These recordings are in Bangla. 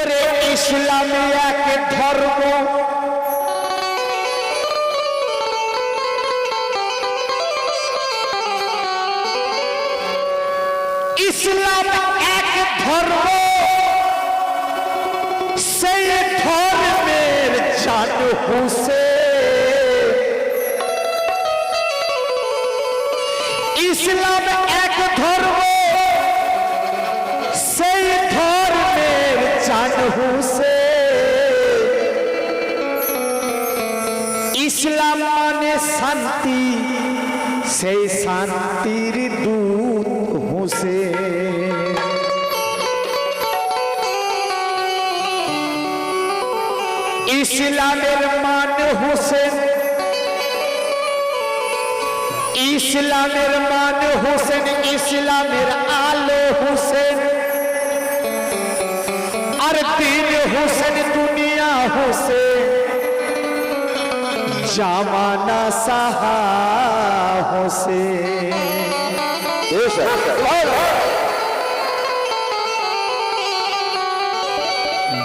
ওরে ইসলামী এক ধর্ম ইসলাম এক ধর্ম से शांतिर दूत हूँ से निर्माण हुसैन ईशिला निर्माण हुसैन ईशिला निरालो हुसैन अरे हुसैन दुनिया हुसैन जमाना सहा से।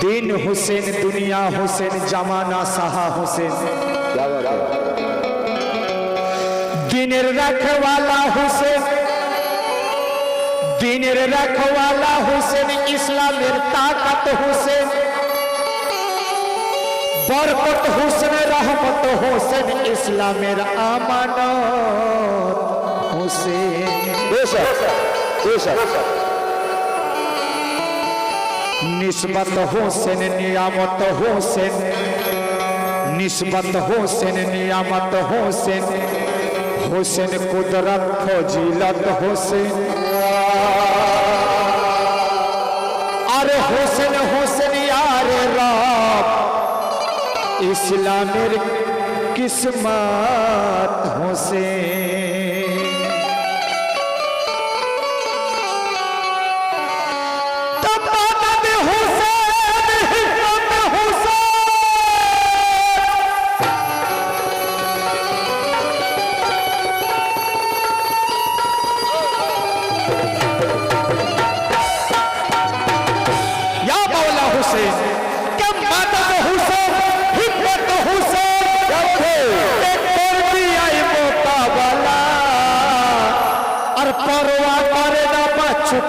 दिन हुसैन, दुनिया हुसैन, जमाना सहा हुसैन। दिनेर रखवाला हुसैन। दिनेर रखवाला हुसैन, इस्लामेर ताकत हुसैन। बरकत हुसन रहमत हुसन इस्लामेर अमानत हुसैन। निस्बत हुसैन नियामत हुसैन। निस्बत हुसैन नियामत हुसैन। हुसैन कुदरत खोजिलत हुसैन। ইসলামের কিসমত হোসেন।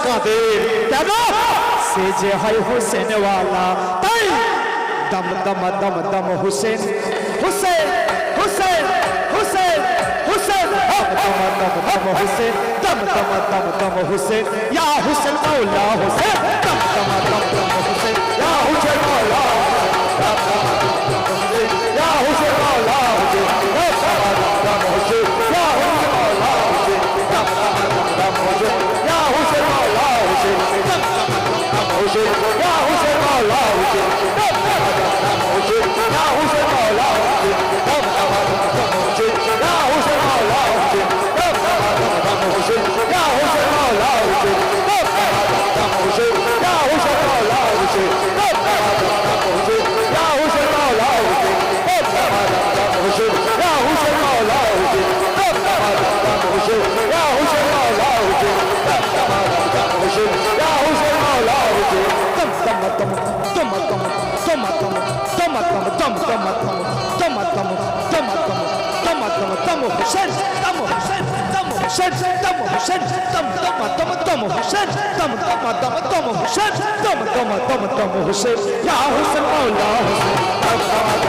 কাদের কেন সে যে হয় হোসেন ওয়ালা তাই দম দম দম দম হুসেন হুসেন হুসেন হুসেন হুসেন দম দম দম হুসেন দম দম দম দম হুসেন ইয়া হুসেন মৌলা হুসেন দম দম দম দম হুসেন ইয়া হুসেন মৌলা ইয়া হুসেন মৌলা হুসেন দম দম দম হুসেন Wah, usaha. দম দম দম দম দম দম দম দম দম দম হুসেন দম হুসেন দম হুসেন দম হুসেন দম দম দম দম হুসেন দম দম দম দম হুসেন দম দম দম দম হুসেন ইয়া হুসেন মৌলা হুসেন দম দম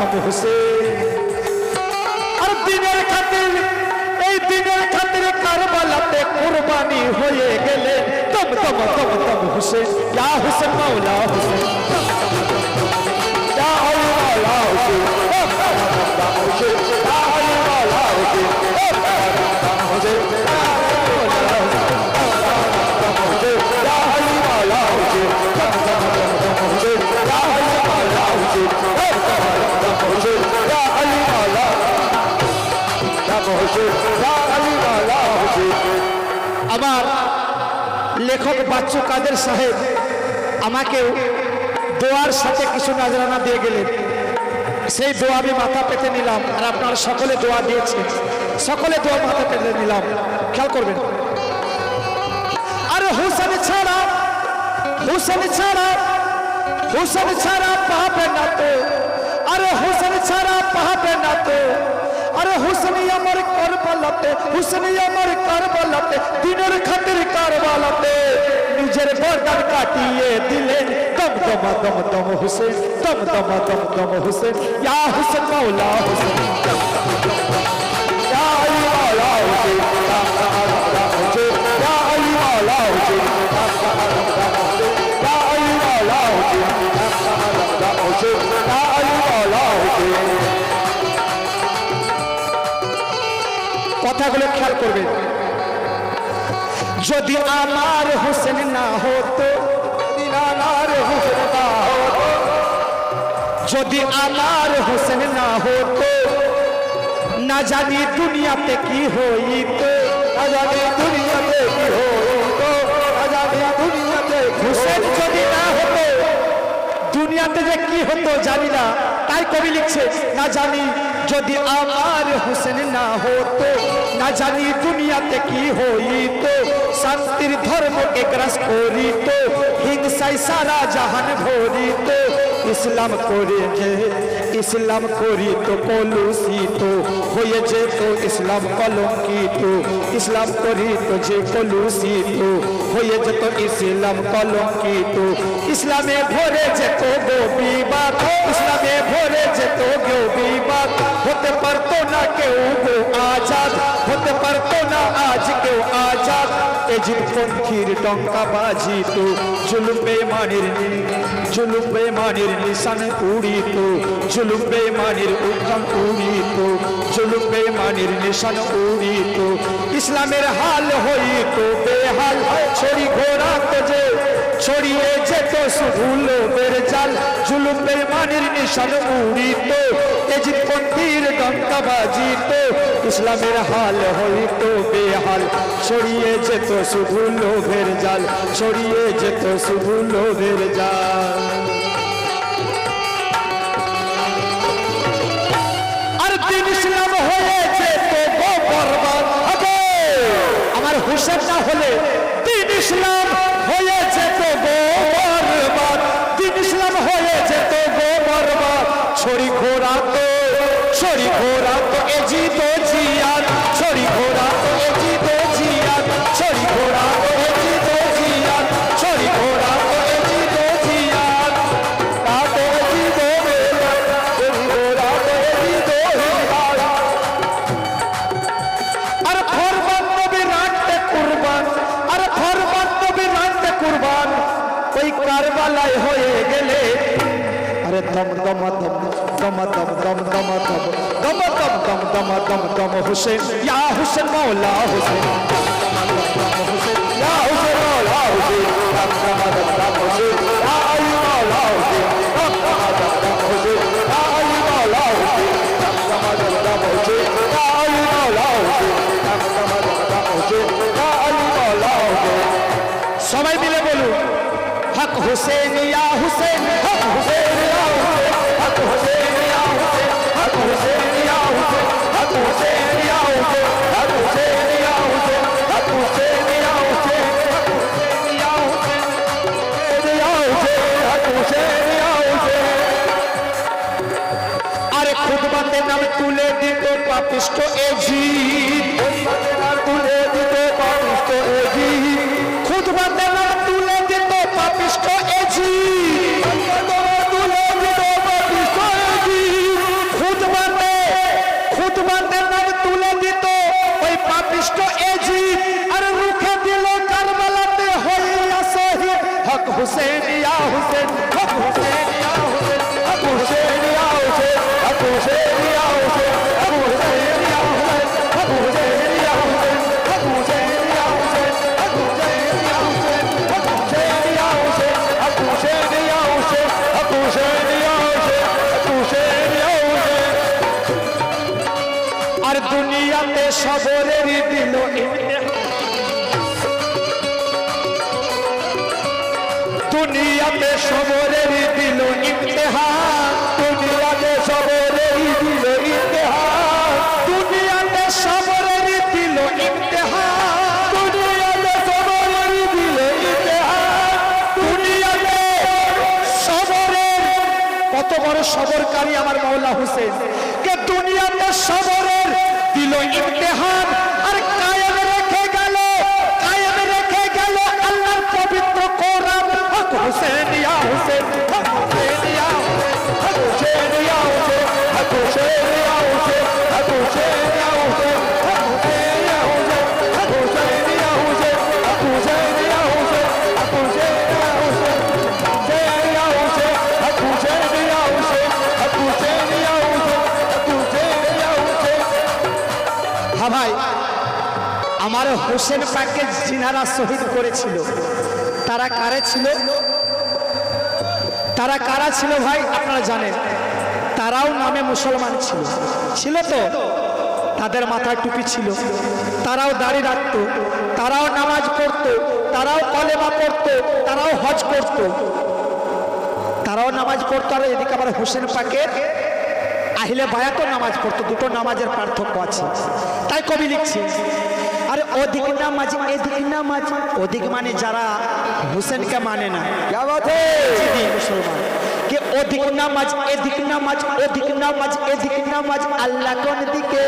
হোসেন আর দিনের খাতির, এই দিনের খাতির কারবালাতে কুরবানি হয়ে গেলেন তব তব তব তব হোসেন ইয়া হোসেন, মাওলা হোসেন। আমার লেখক বাচ্চু কাদের সাহেব আমাকেও দোয়ার সাথে কিছু নাজরানা দিয়ে গেলেন। সেই দোয়া আমি মাথা পেতে নিলাম আর আপনারা সকলে দোয়া দিয়েছেন। সকলে দোয়া মাথা পেতে নিলাম। খেয়াল করবেন। আরে হুসেন ছাড়া হুসেন ছাড়া হুসেন ছাড়া পাবে না আরে হুসেন ছাড়া পাবে না আরে হুসেন আমার কারবালাতে হুসেন আমার কারবালাতে দিনের খাতির কারবালাতে নিজের বরদান কাটিয়ে দিলেন দম দম দম দম হুসেন দম দম দম দম হুসেন ইয়া হুসেন মাওলা হুসেন কথাগুলো খেয়াল করবেন যদি আমার হোসেন না হতো দিনানার হুসেন না হতো যদি আমার হোসেন না হতো না জানি দুনিয়াতে কি হইতো না জানি দুনিয়াতে কি হইতো না জানি দুনিয়াতে হোসেন যদি না হতো দুনিয়াতে যে কি হতো জানি না। তাই কবি লিখছে, না জানি যদি আমার হোসেন না হতো, না জানি দুনিয়াতে কি হইত, শান্তির ধর্মকে গ্রাস করিত, হিংসায় সারা জাহান ভরিত, ইসলাম করে ইসলাম করিত কলুষিত, হয়ে যেত ইসলাম কলঙ্কিত। ইসলাম করিত যে কলুষিত, হয়ে যেত ইসলাম কলঙ্কিত। ইসলামে ভরে যেত বিবাদ, ইসলামে ভরে যেত গো বিবাদ। হতে পারতো না কেউ আজাদ, হতে পারতো না আজ কেউ আজাদ। এজিপন্থীর টঙ্কা বাজিত, জুলুম বেমানির জুলুম বেমানির নিশান উড়িত। জুলুম বেমানির উত্থান উড়িত জুলুম বেমানির নিশান উড়িত ইসলামের হাল হইত, বেহাল, ছড়ি ঘোড়া যে, ছড়িয়ে যেত শুধু লোকের জাল। জুলুম বেমানির নিশান উড়িত এজিদ পন্থীর টঙ্কা বাজিত। ইসলামের হাল হইত, বেহাল, ছড়িয়ে যেত শুধু লোভের জাল, ছড়িয়ে যেত শুধু লোভের জাল। সেটা হলে দিন ইসলাম হয়ে যেত গো বরবাদ। দিন ইসলাম হয়ে যেত গো ছড়ি ঘোরাতো ছড়ি ঘোরাতো এজি তো জিয়াত দম দম দম দম দম দম দম দম দম দম দম দম দম দম হুসেন ইয়া হুসেন মৌলা হুসেন ইয়া হুসেন মাওলা হুসেন দাম দাম দাম হুসেন ইয়া আলী মাওলা হুসেন দাম দাম দাম হুসেন ইয়া আলী মাওলা হুসেন দাম দাম দাম হুসেন ইয়া আলী মাওলা হুসেন দাম দাম দাম হুসেন ইয়া আলী মাওলা হুসেন সবাই মিলে বলুন, হক হুসেন ইয়া হুসেন কনিষ্ঠ এজি তুলে দিতে কনিষ্ঠ এজি খুদ বন্দনা তুলে দিতে পাপিষ্ঠ এজি তুলে দিতে পাপিষ্ঠ এজি খুদ বন্দে খুদ বন্দনা তুলে দিত ওই পাপিষ্ঠ এজি আর রুখে দিল কারবালাতে হইয়া শহীদ হক হুসেন ইয়া হুসেন হুসেন দুনিয়াতে সবরের দিল দুনিয়াতে সবরের দিল দুনিয়াতে সবরের দিল দুনিয়াতে সবরের দিল কত বড় সবরকারী আমার মাওলা হোসেন। কে দুনিয়াতে সবর दिलो इम्तिहान और कायम रखेगा गलो कायम रखेगा गलो अल्लाह पवित्र तो कोरम हक हक हुसैन या हुसैन, हक हुसैन या हुसैन, हक हुसैन या हुसैन, हक हुसैन। হোসেন পাককে জিনারা শহীদ করেছিল। তারা কারে ছিল? তারা কারা ছিল ভাই? আপনারা জানেন। তারাও নামে মুসলমান ছিল। ছিল তো? তাদের মাথায় টুপি ছিল। তারাও দাড়ি রাখত। তারাও নামাজ পড়তো। তারাও কলেমা পড়তো। তারাও হজ করতো। তারাও নামাজ পড়তো আর এদিকে আবার হোসেন পাকের আহিলে বায়াতও নামাজ পড়তো। দুটো নামাজের পার্থক্য আছে। তাই কবি লিখছে আরে অধিক নামাজ এদিক নামাজ অধিক মানে যারা হুসেনকে মানে না মুসলমান কে অধিক নামাজ এদিক নামাজ অধিক নামাজ এদিক নামাজ আল্লাহ কোন দিকে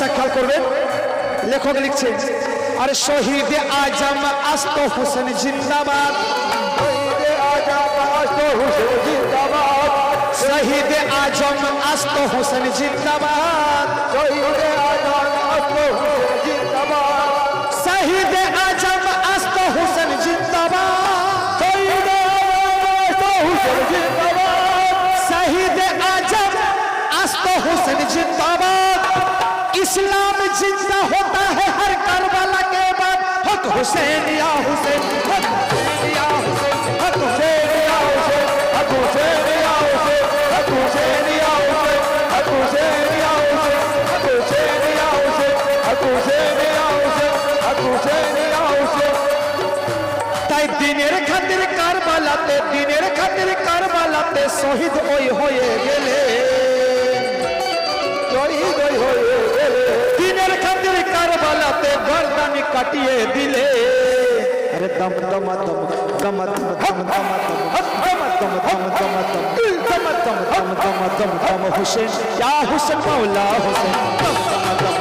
কথা খেয়াল করবেন। লেখক লিখছে আরে শহীদ আজম আস্ত হোসেন জিন্দাবাদ। শহীদ আজম আস্ত হোসেন জিন্দাবাদ। শহীদ Hüseyin ya Hüseyin. Hüseyin ya Hüseyin. Ya Hüseyin. Hüseyin ya Hüseyin. Hüseyin ya Hüseyin. Hüseyin ya Hüseyin. Hüseyin ya Hüseyin. Hüseyin ya Hüseyin. Hak Hüseyin ya Hüseyin. তাই দিনের খাতির কারবালাতে দিনের খাতির কারবালাতে শহীদ ওই হয়ে গেলে কারবালাতে গর্দানি কাটিয়ে দিলে আরে দম দম দম দম দম দম দম দম দম দম দম দম দম দম দম দম দম হুসেন ইয়া হুসেন মাওলা হুসেন দম দম দম